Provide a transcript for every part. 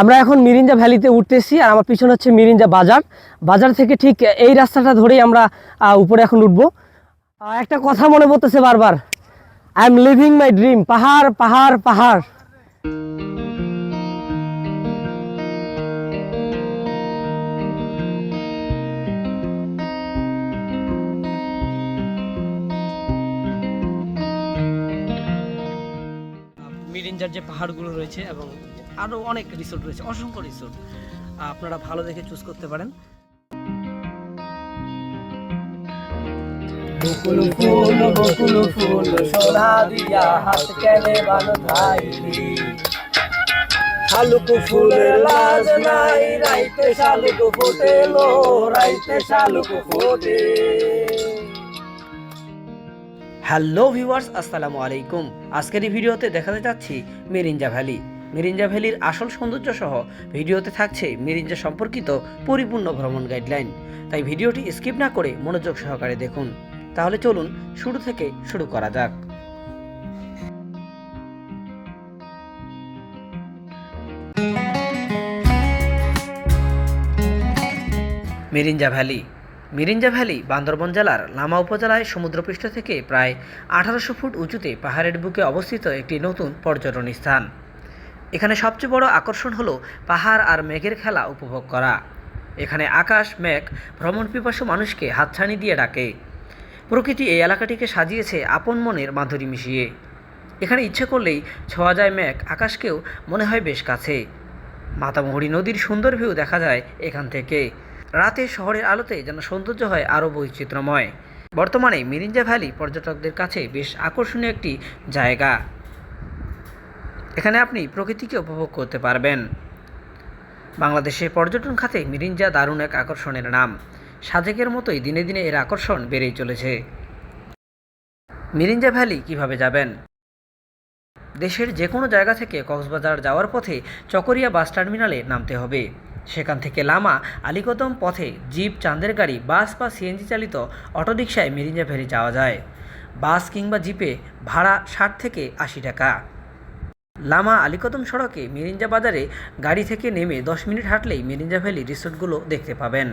আমরা এখন মিরিঞ্জা ভ্যালিতে উঠতেছি আর আমার পিছনে হচ্ছে মিরিঞ্জা বাজার। বাজার থেকে ঠিক এই রাস্তাটা ধরেই আমরা উপরে এখন উঠবো। একটা কথা মনে পড়তেছে বারবার। I am living my dream পাহাড় পাহাড় পাহাড়। মিরিঞ্জার যে পাহাড়গুলো রয়েছে এবং আরও অনেক রিসোর্ট রয়েছে অসংখ্য রিসোর্ট আপনারা ভালো দেখে চুজ করতে পারেন। বকুল ফুল বকুল ফুল সোনা দিয়া হাত কেনে বাঁধাইলি শালুক ফুলের লাজ নাই রাইতে শালুক ফোটেলো রাইতে শালুক ফোটে। হ্যালো ভিউয়ার্স আসসালামু আলাইকুম। আজকের এই ভিডিওতে দেখাতে যাচ্ছি মিরিঞ্জা ভ্যালি। মিরিঞ্জা ভ্যালির আসল সৌন্দর্য সহ ভিডিওতে থাকছে মিরিঞ্জা সম্পর্কিত পরিপূর্ণ ভ্রমণ গাইডলাইন। তাই ভিডিওটি স্কিপ না করে মনোযোগ সহকারে দেখুন। তাহলে চলুন শুরু থেকে শুরু করা যাক। মিরিঞ্জা ভ্যালি। মিরিঞ্জা ভ্যালি বান্দরবন জেলার লামা উপজেলায় সমুদ্রপৃষ্ঠ থেকে প্রায় আঠারোশো ফুট উঁচুতে পাহাড়ের বুকে অবস্থিত একটি নতুন পর্যটন স্থান। এখানে সবচেয়ে বড় আকর্ষণ হলো পাহাড় আর মেঘের খেলা উপভোগ করা। এখানে আকাশ, মেঘ ভ্রমণ পিপাসু মানুষকে হাতছানি দিয়ে ডাকে। প্রকৃতি এই এলাকাটিকে সাজিয়েছে আপন মনের মাধুরী মিশিয়ে। এখানে ইচ্ছে করলেই ছোঁয়া যায় মেঘ, আকাশকেও মনে হয় বেশ কাছে। মাতামুহুরী নদীর সুন্দর ভিউ দেখা যায় এখান থেকে। রাতে শহরের আলোতে যেন সৌন্দর্য হয় আরও বৈচিত্র্যময়। বর্তমানে মিরিঞ্জা ভ্যালি পর্যটকদের কাছে বেশ আকর্ষণীয় একটি জায়গা। এখানে আপনি প্রকৃতিকে উপভোগ করতে পারবেন। বাংলাদেশের পর্যটন খাতে মিরিঞ্জা দারুণ এক আকর্ষণের নাম। সাজেকের মতোই দিনে দিনে এর আকর্ষণ বেড়েই চলেছে। মিরিঞ্জা ভ্যালি কীভাবে যাবেন? দেশের যে কোনো জায়গা থেকে কক্সবাজার যাওয়ার পথে চকরিয়া বাস টার্মিনালে নামতে হবে। সেখান থেকে লামা আলিকদম পথে জিপ, চাঁদের গাড়ি, বাস বা সিএনজি চালিত অটোরিকশায় মিরিঞ্জা ভ্যালি যাওয়া যায়। বাস কিংবা জিপে ভাড়া ষাট থেকে আশি টাকা। লামা আলিকদম সড়কে মিরিঞ্জা বাজারে গাড়ি থেকে নেমে দশ মিনিট হাঁটলেই মিরিঞ্জা ভ্যালি রিসোর্টগুলো দেখতে পাবেন।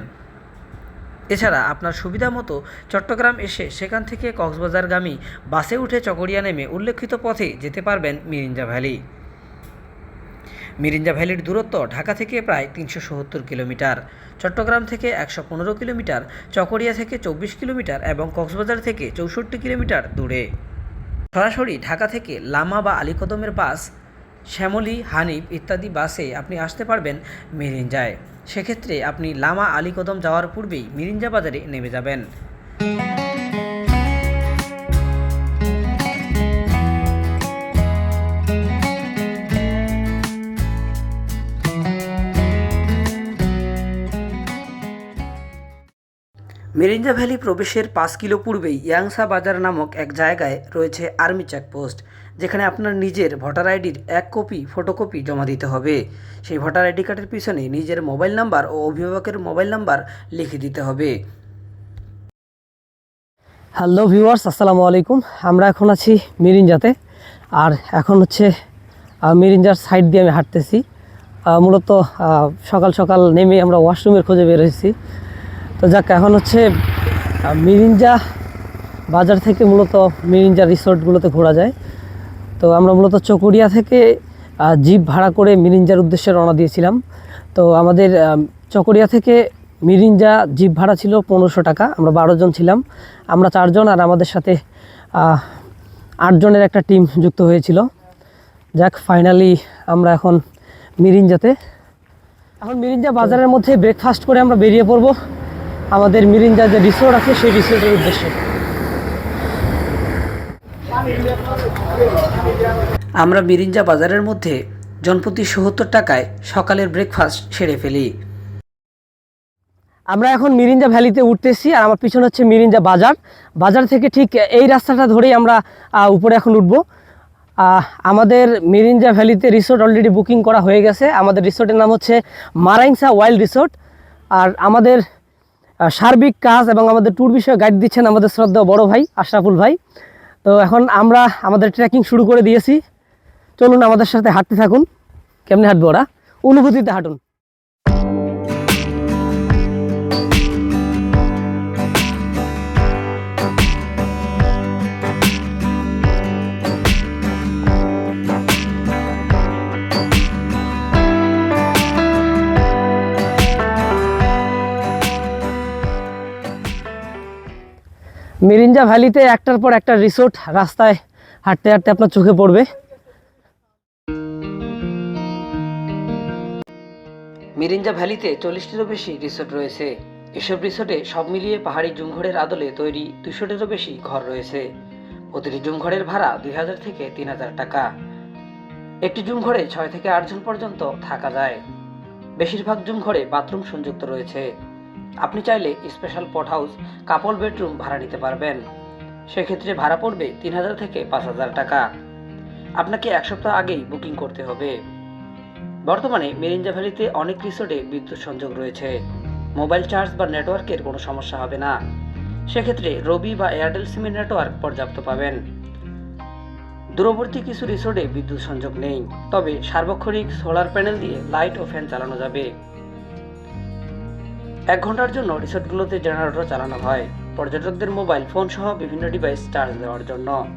এছাড়া আপনার সুবিধা মতো চট্টগ্রাম এসে সেখান থেকে কক্সবাজারগামী বাসে উঠে চকরিয়া নেমে উল্লেখিত পথে যেতে পারবেন মিরিঞ্জা ভ্যালি। মিরিঞ্জা ভ্যালির দূরত্ব ঢাকা থেকে প্রায় তিনশো সত্তর কিলোমিটার, চট্টগ্রাম থেকে একশো পনেরো কিলোমিটার, চকরিয়া থেকে চব্বিশ কিলোমিটার এবং কক্সবাজার থেকে চৌষট্টি কিলোমিটার দূরে। সরাসরি ঢাকা থেকে লামা বা আলীকদমের বাস, শ্যামলী, হানিফ ইত্যাদি বাসে আপনি আসতে পারবেন মিরিঞ্জায়। সেক্ষেত্রে আপনি লামা আলিকদম যাওয়ার পূর্বেই মিরিঞ্জা বাজারে নেমে যাবেন। মেরিঞ্জা ভ্যালি প্রবেশের পাঁচ কিলো পূর্বেই ইয়াংসা বাজার নামক এক জায়গায় রয়েছে আর্মি চেকপোস্ট, যেখানে আপনার নিজের ভোটার আইডির এক কপি, ফটোকপি জমা দিতে হবে। সেই ভোটার আইডি কার্ডের পিছনে নিজের মোবাইল নাম্বার ও অভিভাবকের মোবাইল নাম্বার লিখে দিতে হবে। হ্যালো ভিউয়ার্স, আসসালামু আলাইকুম। আমরা এখন আছি মিরিঞ্জাতে আর এখন হচ্ছে মিরিঞ্জার সাইড দিয়ে আমি হাঁটতেছি। মূলত সকাল সকাল নেমে আমরা ওয়াশরুমের খোঁজে বের হয়েছি। তো যাক, এখন হচ্ছে মিরিঞ্জা বাজার থেকে মূলত মিরিঞ্জা রিসোর্টগুলোতে ঘোরা যায়। তো আমরা মূলত চকুরিয়া থেকে জিপ ভাড়া করে মিরিঞ্জার উদ্দেশ্যে রওনা দিয়েছিলাম। তো আমাদের চকরিয়া থেকে মিরিঞ্জা জিপ ভাড়া ছিল পনেরোশো টাকা, আমরা বারো জন ছিলাম। আমরা চারজন আর আমাদের সাথে আটজনের একটা টিম যুক্ত হয়েছিল। যাক ফাইনালি আমরা এখন মিরিঞ্জাতে। এখন মিরিঞ্জা বাজারের মধ্যে ব্রেকফাস্ট করে আমরা বেরিয়ে পড়ব। আমাদের মিরিঞ্জা যে রিসোর্ট আছে সেই রিসোর্টের উদ্দেশ্যে। আমরা মিরিঞ্জা বাজারের মধ্যে জনপ্রতি সত্তর টাকায় সকালের ব্রেকফাস্ট সেরে ফেলি। আমরা এখন মিরিঞ্জা ভ্যালিতে উঠতেছি আর আমার পিছনে হচ্ছে মিরিঞ্জা বাজার। বাজার থেকে ঠিক এই রাস্তাটা ধরেই আমরা উপরে এখন উঠবো। আমাদের মিরিঞ্জা ভ্যালিতে রিসোর্ট অলরেডি বুকিং করা হয়ে গেছে। আমাদের রিসোর্টের নাম হচ্ছে মারাইংসা ওয়াইল্ড রিসোর্ট। আর আমাদের সার্বিক কাজ এবং আমাদের ট্যুর বিষয়ে গাইড দিচ্ছেন আমাদের শ্রদ্ধা বড় ভাই, আশরাফুল ভাই। তো এখন আমরা আমাদের ট্রেকিং শুরু করে দিয়েছি। চলুন আমাদের সাথে হাঁটতে থাকুন। কেমনি হাঁটবো ওরা? অনুভূতিতে হাঁটুন। মিরিঞ্জা ভ্যালিতে একটার পর একটা রিসোর্ট, রাস্তায় হাঁটতে হাঁটতে আপনার চোখে পড়বে। মিরিঞ্জা ভ্যালিতে চল্লিশটিরও বেশি রিসোর্ট রয়েছে। এসব রিসোর্টে সব মিলিয়ে পাহাড়ি জুমঘরের আদলে তৈরি দুশোটিরও বেশি ঘর রয়েছে। প্রতিটি জুমঘরের ভাড়া দুই হাজার থেকে তিন হাজার টাকা। একটি জুমঘরে ছয় থেকে আটজন পর্যন্ত থাকা যায়। বেশিরভাগ জুমঘরে বাথরুম সংযুক্ত রয়েছে। আপনি চাইলে special pot house couple bedroom ভাড়া নিতে পারবেন। সেক্ষেত্রে ভাড়া পড়বে তিন হাজার থেকে পাঁচ হাজার টাকা। আপনাকে এক সপ্তাহ আগেই বুকিং করতে হবে। বর্তমানে মেরিঞ্জা ভ্যালিতে অনেক রিসোর্টে বিদ্যুৎ সংযোগ রয়েছে। মোবাইল চার্জ বা নেটওয়ার্কের কোনো সমস্যা হবে না। সেক্ষেত্রে রবি বা এয়ারটেল সিমের নেটওয়ার্ক পর্যাপ্ত পাবেন। দূরবর্তী কিছু রিসোর্টে বিদ্যুৎ সংযোগ নেই, তবে সার্বক্ষণিক সোলার প্যানেল দিয়ে লাইট ও ফ্যান চালানো যাবে। এক ঘণ্টার জন্য রিসোর্টগুলোতে জেনারেটর চালানো হয়, পর্যটকদের মোবাইল, ফোন সহ বিভিন্ন ডিভাইস চার্জ দেওয়ার জন্য।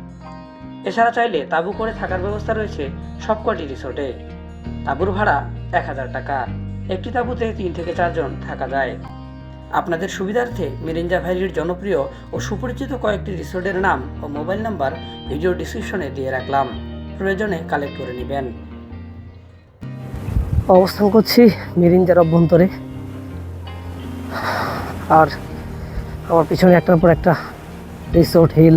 এছাড়া চাইলে তাঁবু করে থাকার ব্যবস্থা রয়েছে সবকটি রিসোর্টে। তাঁবুর ভাড়া এক হাজার টাকা। একটি তাঁবুতে তিন থেকে চারজন থাকা যায়। আপনাদের সুবিধার্থে মিরিঞ্জা ভ্যালির জনপ্রিয় ও সুপরিচিত কয়েকটি রিসোর্টের নাম ও মোবাইল নাম্বার ভিডিও ডিসক্রিপশনে দিয়ে রাখলাম। প্রয়োজনে কালেক্ট করে নেবেন। অবস্থান করছি মিরিঞ্জার অভ্যন্তরে। আর আমার পিছনে একটার পর একটা রিসোর্ট হিল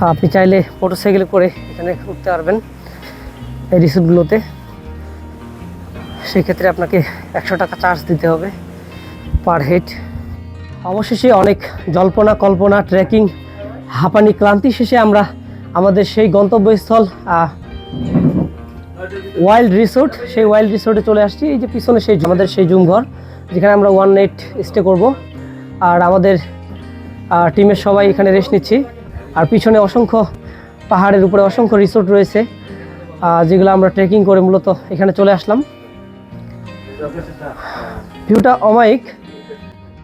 আপনি চাইলে মোটরসাইকেলে করে এখানে উঠতে পারবেন এই রিসোর্টগুলোতে সেক্ষেত্রে আপনাকে একশো টাকা চার্জ দিতে হবে পার হেড অবশেষে অনেক জল্পনা, কল্পনা ট্রেকিং হাঁপানি, ক্লান্তি শেষে আমরা আমাদের সেই গন্তব্যস্থল ওয়াইল্ড রিসোর্ট সেই ওয়াইল্ড রিসোর্টে চলে আসছি। এই যে পিছনে সেই আমাদের সেই জুম ঘর, যেখানে আমরা ওয়ান নাইট স্টে করব। আর আমাদের টিমের সবাই এখানে রেস্ট নিচ্ছি। আর পিছনে অসংখ্য পাহাড়ের উপরে অসংখ্য রিসোর্ট রয়েছে যেগুলো আমরা ট্রেকিং করে মূলত এখানে চলে আসলাম। ভিউটা অমায়িক।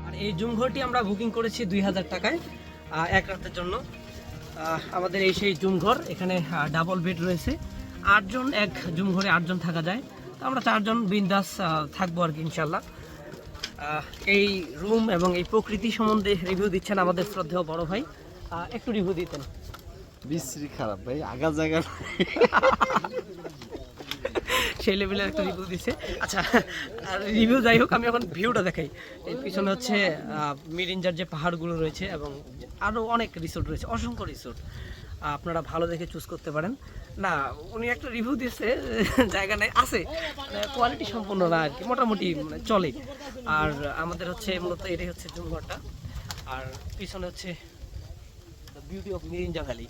আর এই জুম ঘরটি আমরা বুকিং করেছি দুই হাজার টাকায় এক রাতের জন্য। আমাদের এই সেই জুম ঘর, এখানে ডাবল বেড রয়েছে। আটজন এক জুম ঘরে আটজন থাকা যায়। তো আমরা চারজন বিন্দাস থাকব আর কি ইনশাল্লাহ এই রুম এবং এই প্রকৃতি সম্বন্ধে রিভিউ দিচ্ছেন আমাদের শ্রদ্ধেয় বড় ভাই। একটু রিভিউ দিতেন। বিশ্রী খারাপ ভাই আগা জায়গা সেই লেভেলের একটা রিভিউ দিছে। আচ্ছা রিভিউ যাই হোক আমি এখন ভিউটা দেখাই। এই পিছনে হচ্ছে মিরিঞ্জার যে পাহাড়গুলো রয়েছে এবং আরও অনেক রিসোর্ট রয়েছে অসংখ্য রিসোর্ট আপনারা ভালো দেখে চুজ করতে পারেন। না, উনি একটা রিভিউ দিচ্ছে জায়গা নাই, আছে। কোয়ালিটি সম্পূর্ণ না আর কি, মোটামুটি মানে চলে। আর আমাদের হচ্ছে মূলত এটাই হচ্ছে জুমঘরটা আর পিছনে হচ্ছে the beauty of Mirinja valley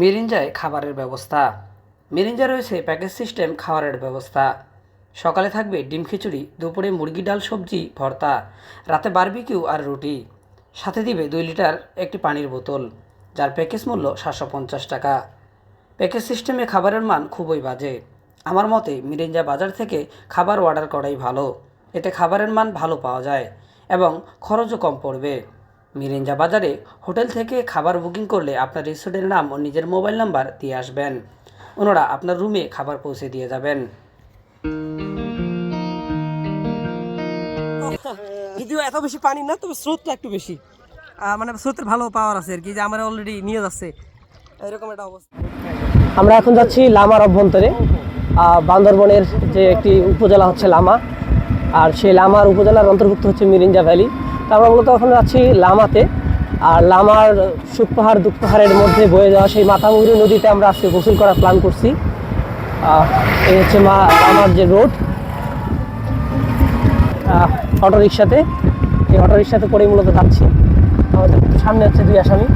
মিরিঞ্জায় খাবারের ব্যবস্থা। মিরিঞ্জা রয়েছে প্যাকেজ সিস্টেম খাবারের ব্যবস্থা। সকালে থাকবে ডিম খিচুড়ি, দুপুরে মুরগি ডাল সবজি, ভর্তা। রাতে বারবিকিউ আর রুটি। সাথে দিবে দুই লিটার একটি পানির বোতল, যার প্যাকেজ মূল্য সাতশো পঞ্চাশ টাকা। প্যাকেজ সিস্টেমে খাবারের মান খুবই বাজে। আমার মতে মিরিঞ্জা বাজার থেকে খাবার অর্ডার করাই ভালো। এতে খাবারের মান ভালো পাওয়া যায় এবং খরচও কম পড়বে। মিরিঞ্জা বাজারে হোটেল থেকে খাবার বুকিং করলে আপনার রিসোর্টের নাম ও নিজের মোবাইল নাম্বার দিয়ে আসবেন। ওনারা আপনার রুমে খাবার পৌঁছে দিয়ে যাবেন। যদিও এত বেশি পানি না তবে স্রোতটা একটু বেশি। মানে স্রোতের ভালো পাওয়ার আছে আর কি যে আমার অলরেডি নিয়ে যাচ্ছে। এরকম একটা অবস্থা। আমরা এখন যাচ্ছি লামার অভ্যন্তরে। বান্দরবনের যে একটি উপজেলা হচ্ছে লামা আর সেই লামার উপজেলার অন্তর্ভুক্ত হচ্ছে মিরিঞ্জা ভ্যালি। তো আমরা মূলত এখন যাচ্ছি লামাতে আর লামার সুখ পাহাড় দুঃখ পাহাড়ের মধ্যে বয়ে যাওয়া সেই মাথামুহুরি নদীতে আমরা আজকে গোসল করার প্ল্যান করছি। এই হচ্ছে মা লামার যে রোড অটো রিক্সাতে এই অটো রিক্সাতে করেই মূলত যাচ্ছি। আমাদের সামনে হচ্ছে দুই আসামি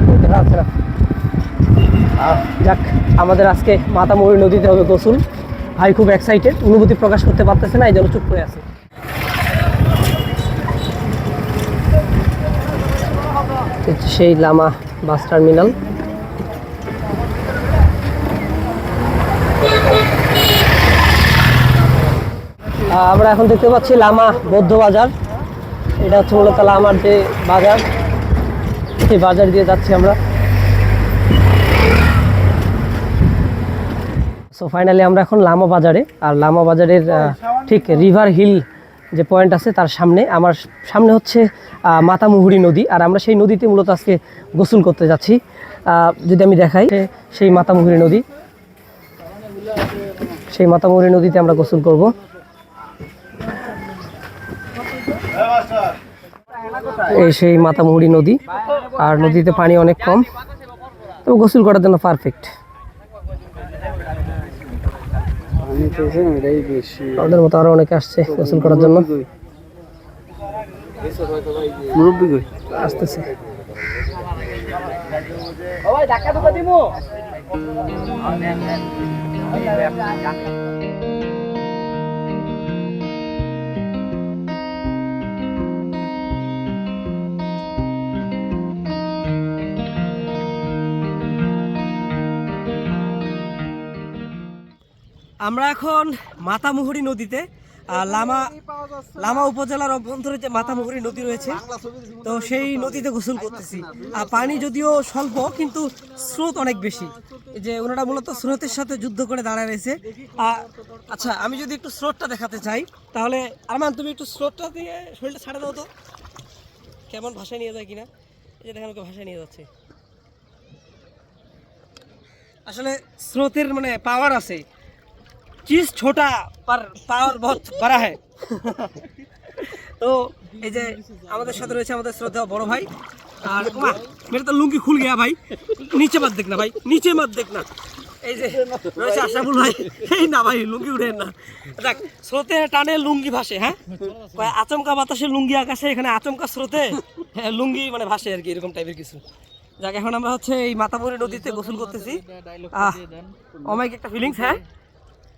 যাক, আমাদের আজকে মাতামুহুরি নদীতে হবে গোসল। ভাই খুব এক্সাইটেড অনুভূতি প্রকাশ করতে পারতেছে না, এই জন্য চুপ করে আছে। সেই লামা বাস টার্মিনাল। আমরা এখন দেখতে পাচ্ছি লামা বৌদ্ধ বাজার। এটা হচ্ছে মূলত লামার যে বাজার। সেই বাজার দিয়ে যাচ্ছি আমরা। সো ফাইনালি আমরা এখন লামা বাজারে। আর লামা বাজারের ঠিক রিভার হিল যে পয়েন্ট আছে তার সামনে। আমার সামনে হচ্ছে মাতামুহুরি নদী। আর আমরা সেই নদীতে মূলত আজকে গোসল করতে যাচ্ছি। যদি আমি দেখাই সেই মাতামুহুরি নদী। সেই মাতামুহুরি নদীতে আমরা গোসল করব। এই সেই মাতামুহুরি নদী। আর নদীতে পানি অনেক কম। তো গোসল করার জন্য পারফেক্ট আমাদের মতো আরও অনেকে আসছে গোসল করার জন্য। মুরব্বী কই? আসতেছে। আমরা এখন মাতামুহুরি নদীতে লামা লামা উপজেলার অভ্যন্তরে যে মাতামুহুরি নদী রয়েছে, তো সেই নদীতে গোসল করতেছি। আর পানি যদিও স্বল্প, কিন্তু স্রোত অনেক বেশি। যে ওনারা মূলত স্রোতের সাথে যুদ্ধ করে দাঁড়ায় রয়েছে। আচ্ছা আমি যদি একটু স্রোতটা দেখাতে চাই, তাহলে আরমান, তুমি একটু স্রোতটা দিয়ে শরীরটা ছাড়ে দাও তো। কেমন ভাষায় নিয়ে যায় কিনা? এই যে দেখেন ওকে ভাষায় নিয়ে যাচ্ছে। আসলে স্রোতের মানে পাওয়ার আছে। चीज छोटा पर पावर बहुत बड़ा है তো এই যে আমাদের সাথে রয়েছে আমাদের শ্রদ্ধা বড় ভাই আর ওমা মেরে তো লুঙ্গি খুল গিয়া ভাই নিচে মত দেখ না ভাই নিচে মত দেখ না এই যে রয়েছে আশাফুল ভাই এই না ভাই লুঙ্গি উঠেন না দেখ স্রোতে টানে লুঙ্গি ভাসে হ্যাঁ কয় আচমকা বাতাসে লুঙ্গি আকাশে এখানে আচমকা স্রোতে হ্যাঁ, লুঙ্গি মানে ভাসে আর কি এরকম টাইপের কিছু যাক এখন আমরা হচ্ছে এই মাতাপুরি নদীতে গোসল করতেছি আহ অমাইক একটা ফিলিংস হ্যাঁ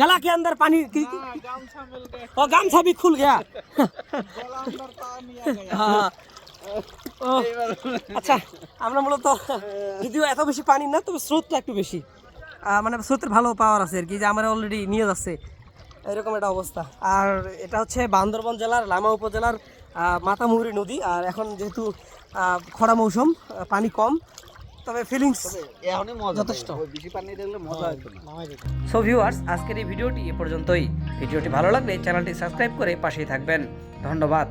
गला के अंदर पानी की और गामछा भी खुल गया। हाँ। আচ্ছা আমরা মূলত যদিও এত বেশি পানি না তবে স্রোতটা একটু বেশি। মানে স্রোতের ভালো পাওয়ার আছে আর কি যে আমরা অলরেডি নিয়ে যাচ্ছে। এরকম একটা অবস্থা। আর এটা হচ্ছে বান্দরবন জেলার লামা উপজেলার মাতামুহুরি নদী। আর এখন যেহেতু খরা মৌসুম পানি কম তবে ফিলিংস এখনই মজা যথেষ্ট। ওই বেশি পানি দেখলে মজা আসবে না সো ভিউয়ার্স আজকের এই ভিডিওটি এ পর্যন্তই। ভিডিওটি ভালো লাগলে চ্যানেলটি সাবস্ক্রাইব করে পাশেই থাকবেন। ধন্যবাদ।